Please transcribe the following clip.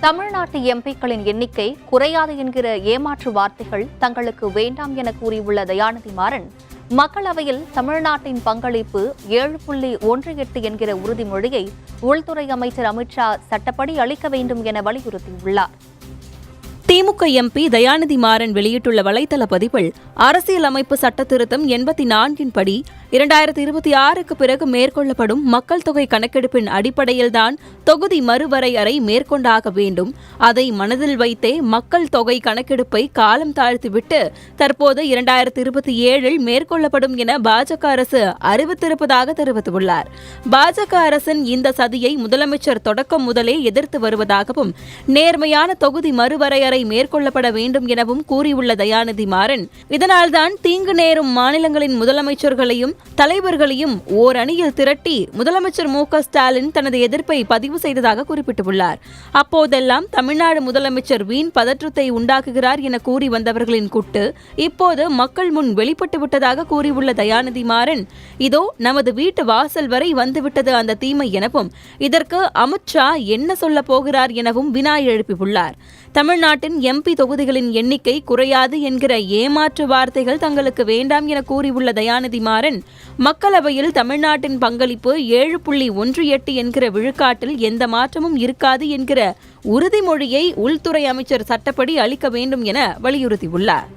தமிழ்நாட்டு எம்பிக்களின் எண்ணிக்கை குறையாது என்கிற ஏமாற்று வார்த்தைகள் தங்களுக்கு வேண்டாம் என கூறியுள்ள தயாநிதி மாறன் மக்களவையில் தமிழ்நாட்டின் பங்களிப்பு ஏழு புள்ளி ஒன்று எட்டு என்கிற உறுதிமொழியை உள்துறை அமைச்சர் அமித்ஷா சட்டப்படி அளிக்க வேண்டும் என வலியுறுத்தியுள்ளார். திமுக எம்பி தயாநிதி மாறன் வெளியிட்டுள்ள வலைதள பதிவில் அரசியலமைப்பு சட்ட திருத்தம் எண்பத்தி நான்கின் படி இரண்டாயிரத்தி இருபத்தி ஆறுக்கு பிறகு மேற்கொள்ளப்படும் மக்கள் தொகை கணக்கெடுப்பின் அடிப்படையில்தான் தொகுதி மறுவரையறை மேற்கொண்டாக வேண்டும். அதை மனதில் வைத்தே மக்கள் தொகை கணக்கெடுப்பை காலம் தாழ்த்திவிட்டு தற்போது இரண்டாயிரத்தி இருபத்தி ஏழில் மேற்கொள்ளப்படும் என பாஜக அரசு அறிவித்திருப்பதாக தெரிவித்துள்ளார். பாஜக அரசின் இந்த சதியை முதலமைச்சர் தொடக்கம் முதலே எதிர்த்து வருவதாகவும் நேர்மையான தொகுதி மறுவரையறை மேற்கொள்ளப்பட வேண்டும் எனவும் கூறியுள்ள தயாநிதி மாறன் இதனால்தான் தீங்கு நேரும் மாநிலங்களின் முதலமைச்சர்களையும் தலைவர்களையும் ஓர் அணியில் திரட்டி முதலமைச்சர் மு க ஸ்டாலின் தனது எதிர்ப்பை பதிவு செய்ததாக குறிப்பிட்டுள்ளார். அப்போதெல்லாம் தமிழ்நாடு முதலமைச்சர் வீண் பதற்றத்தை உண்டாக்குகிறார் என கூறி வந்தவர்களின் குட்டு இப்போது மக்கள் முன் வெளிப்பட்டு விட்டதாக கூறியுள்ள தயாநிதி மாறன் இதோ நமது வீட்டு வாசல் வரை வந்துவிட்டது அந்த தீமை எனவும் இதற்கு அமித்ஷா என்ன சொல்ல போகிறார் எனவும் வினா எழுப்பியுள்ளார். தமிழ்நாட்டின் எம்பி தொகுதிகளின் எண்ணிக்கை குறையாது என்கிற ஏமாற்று வார்த்தைகள் தங்களுக்கு வேண்டாம் என கூறியுள்ள தயாநிதி மாறன் மக்களவையில் தமிழ்நாட்டின் பங்களிப்பு ஏழு புள்ளி ஒன்று எட்டு என்கிற விழுக்காட்டில் எந்த மாற்றமும் இருக்காது என்கிற உறுதிமொழியை உள்துறை அமைச்சர் சட்டப்படி அளிக்க வேண்டும் என வலியுறுத்தியுள்ளார்.